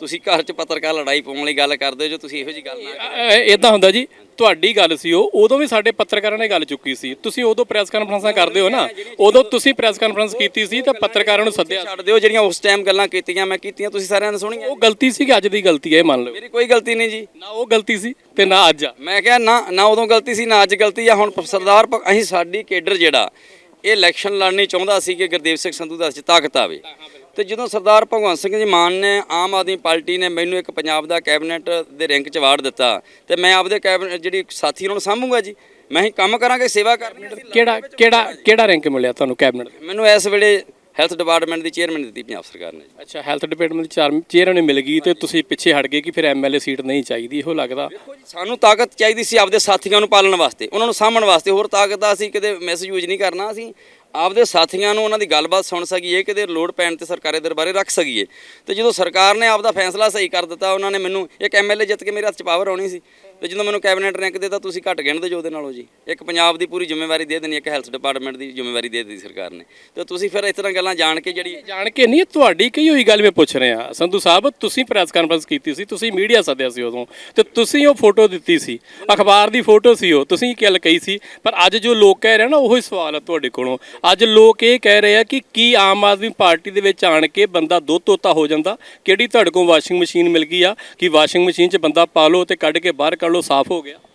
ਤੁਸੀਂ ਘਰ 'ਚ ਪੱਤਰਕਾਰ ਲੜਾਈ ਪਾਉਣ ਲਈ ਗੱਲ ਕਰਦੇ ਹੋ ਜੋ ਤੁਸੀਂ ਇਹੋ ਜੀ ਗੱਲ ਨਾ ਇਦਾਂ ਹੁੰਦਾ ਜੀ ਤੁਹਾਡੀ ਗੱਲ ਸੀ ਉਹ ਉਦੋਂ ਵੀ ਸਾਡੇ ਪੱਤਰਕਾਰਾਂ ਨੇ ਗੱਲ ਚੁੱਕੀ ਸੀ। ਤੁਸੀਂ ਉਦੋਂ ਪ੍ਰੈਸ ਕਾਨਫਰੰਸਾਂ ਕਰਦੇ ਹੋ ਨਾ ਉਦੋਂ ਤੁਸੀਂ ਪ੍ਰੈਸ ਕਾਨਫਰੰਸ ਕੀਤੀ ਸੀ ਤਾਂ ਪੱਤਰਕਾਰਾਂ ਨੂੰ ਸੱਦਿਆ ਛੱਡ ਦਿਓ ਜਿਹੜੀਆਂ ਉਸ ਟਾਈਮ ਗੱਲਾਂ ਕੀਤੀਆਂ ਮੈਂ ਕੀਤੀਆਂ ਤੁਸੀਂ ਸਾਰਿਆਂ ਨੇ ਸੁਣੀਆਂ। ਉਹ ਗਲਤੀ ਸੀ ਕਿ ਅੱਜ ਦੀ ਗਲਤੀ ਹੈ ਇਹ ਮੰਨ ਲਓ। ਮੇਰੀ ਕੋਈ ਗਲਤੀ ਨਹੀਂ ਜੀ। ਨਾ ਉਹ ਗਲਤੀ ਸੀ ਤੇ ਨਾ ਅੱਜ ਆ। ਮੈਂ ਕਿਹਾ ਨਾ ਨਾ ਉਦੋਂ ਗਲਤੀ ਸੀ ਨਾ ਅੱਜ ਗਲਤੀ ਆ। ਹੁਣ ਸਰਦਾਰ ਅਸੀਂ ਸਾਡੀ ਕੇਡਰ ਜਿਹੜਾ ਇਹ ਇਲੈਕਸ਼ਨ ਲੜਨੀ ਚਾਹੁੰਦਾ ਸੀ ਕਿ ਗੁਰਦੇਵ ਸਿੰਘ ਸੰਧੂ ਦਾ 'ਚ ਤਾਕਤ ਆਵੇ। ਤੇ ਜਦੋਂ ਸਰਦਾਰ ਭਗਵੰਤ ਸਿੰਘ ਜੀ ਮਾਨ ਨੇ ਆਮ ਆਦਮੀ ਪਾਰਟੀ ਨੇ ਮੈਨੂੰ ਇੱਕ ਪੰਜਾਬ ਦਾ ਕੈਬਨਿਟ ਦੇ ਰੈਂਕ 'ਚ ਵਾਰਡ ਦਿੱਤਾ ਤੇ ਮੈਂ ਆਪਦੇ ਕੈਬਨਿਟ ਜਿਹੜੀ ਸਾਥੀ ਉਹਨਾਂ ਨੂੰ ਸਾਂਭੂਗਾ ਜੀ ਮੈਂ ਹੀ ਕੰਮ ਕਰਾਂਗੇ ਸੇਵਾ ਕਰਨੀ ਕਿਹੜਾ ਕਿਹੜਾ ਕਿਹੜਾ ਰੈਂਕ ਮਿਲਿਆ ਤੁਹਾਨੂੰ ਕੈਬਨਿਟ ਮੈਨੂੰ ਇਸ ਵੇਲੇ ਹੈਲਥ ਡਿਪਾਰਟਮੈਂਟ ਦੀ ਚੇਅਰਮੈਨ ਦਿੱਤੀ ਪੰਜਾਬ ਸਰਕਾਰ ਨੇ। ਅੱਛਾ ਹੈਲਥ ਡਿਪਾਰਟਮੈਂਟ ਦੀ ਚਾਰ ਚੇਅਰਾਂ ਨੇ ਮਿਲ ਗਈ ਤੇ ਤੁਸੀਂ ਪਿੱਛੇ ਹਟ ਗਏ ਕਿ ਫਿਰ ਐਮਐਲਏ ਸੀਟ ਨਹੀਂ ਚਾਹੀਦੀ ਇਹੋ ਲੱਗਦਾ? ਸਾਨੂੰ ਤਾਕਤ ਚਾਹੀਦੀ ਸੀ ਆਪਦੇ ਸਾਥੀਆਂ ਨੂੰ ਪਾਲਣ ਵਾਸਤੇ ਉਹਨਾਂ ਨੂੰ ਸਾਂਭਣ ਵਾਸਤੇ ਹੋਰ ਤਾਕਤ ਦਾ ਅਸੀਂ ਕਿਤੇ ਮਿਸਯੂਜ਼ ਨਹੀਂ ਕਰਨਾ ਅਸੀਂ ਆਪਦੇ ਸਾਥੀਆਂ ਨੂੰ ਉਹਨਾਂ ਦੀ ਗੱਲਬਾਤ ਸੁਣ ਸਕੀਏ, ਕਿਤੇ ਲੋੜ ਪੈਣ ਤੇ ਸਰਕਾਰੀ ਦਰਬਾਰੇ ਰੱਖ ਸਕੀਏ। ਤੇ ਜਦੋਂ ਸਰਕਾਰ ਨੇ ਆਪਦਾ ਫੈਸਲਾ ਸਹੀ ਕਰ ਦਿੱਤਾ, ਉਹਨਾਂ ਨੇ ਮੈਨੂੰ ਇੱਕ ਐਮਐਲਏ ਜਿੱਤ ਕੇ ਮੇਰੇ ਹੱਥ 'ਚ ਪਾਵਰ ਆਉਣੀ ਸੀ। ਤੇ ਜਦੋਂ ਮੈਨੂੰ ਕੈਬਨਿਟ ਰੈਂਕ ਦਿੱਤਾ, ਤੁਸੀਂ ਘੱਟ ਗਿਣਦੇ ਜੋ ਉਹਦੇ ਨਾਲੋਂ ਜੀ। ਇੱਕ ਪੰਜਾਬ ਦੀ ਪੂਰੀ ਜ਼ਿੰਮੇਵਾਰੀ ਦੇ ਦੇਣੀ, ਇੱਕ ਹੈਲਥ ਡਿਪਾਰਟਮੈਂਟ ਦੀ ਜ਼ਿੰਮੇਵਾਰੀ ਦੇ ਦਿੱਤੀ ਸਰਕਾਰ ਨੇ। ਤੇ ਤੁਸੀਂ ਫਿਰ ਇਸ ਤਰ੍ਹਾਂ ਗੱਲਾਂ ਜਾਣ ਕੇ ਜਿਹੜੀ ਜਾਣ ਕੇ ਨਹੀਂ, ਤੁਹਾਡੀ ਕਹੀ ਹੋਈ ਗੱਲ ਮੈਂ ਪੁੱਛ ਰਿਹਾ। ਸੰਧੂ ਸਾਹਿਬ, ਤੁਸੀਂ ਪ੍ਰੈਸ ਕਾਨਫਰੰਸ ਕੀਤੀ ਸੀ, ਤੁਸੀਂ ਮੀਡੀਆ ਸੱਦਿਆ ਸੀ ਉਦੋਂ। ਤੇ ਤੁਸੀਂ ਉਹ ਫੋਟੋ ਦਿੱਤੀ ਸੀ। ਅਖਬਾਰ ਦੀ ਫੋਟੋ ਸੀ ਉਹ। ਤੁਸੀਂ ਕੀ ਗੱਲ ਕਹੀ ਸੀ। ਪਰ ਅੱਜ ਜੋ ਲੋਕ ਕਹਿ ਰਹੇ ਨਾ ਉਹੀ ਸਵਾਲ ਹੈ ਤੁਹਾਡੇ ਕੋਲੋਂ। ਅੱਜ ਲੋਕ ਇਹ ਕਹਿ ਰਹੇ ਆ ਕਿ ਕੀ ਆਮ ਆਦਮੀ ਪਾਰਟੀ ਦੇ ਵਿੱਚ ਆਣ ਕੇ ਬੰਦਾ ਦੁੱਧ ਤੋਤਾ ਹੋ ਜਾਂਦਾ? ਕਿਹੜੀ ਤੁਹਾਡੇ ਕੋਲ ਵਾਸ਼ਿੰਗ ਮਸ਼ੀਨ ਮਿਲ ਗਈ ਆ ਕਿ ਵਾਸ਼ਿੰਗ ਮਸ਼ੀਨ 'ਚ ਬੰਦਾ ਪਾ ਲਓ ਤੇ ਕੱਢ ਕੇ ਬਾਹਰ ਕੱਢ ਲਓ, ਸਾਫ਼ ਹੋ ਗਿਆ?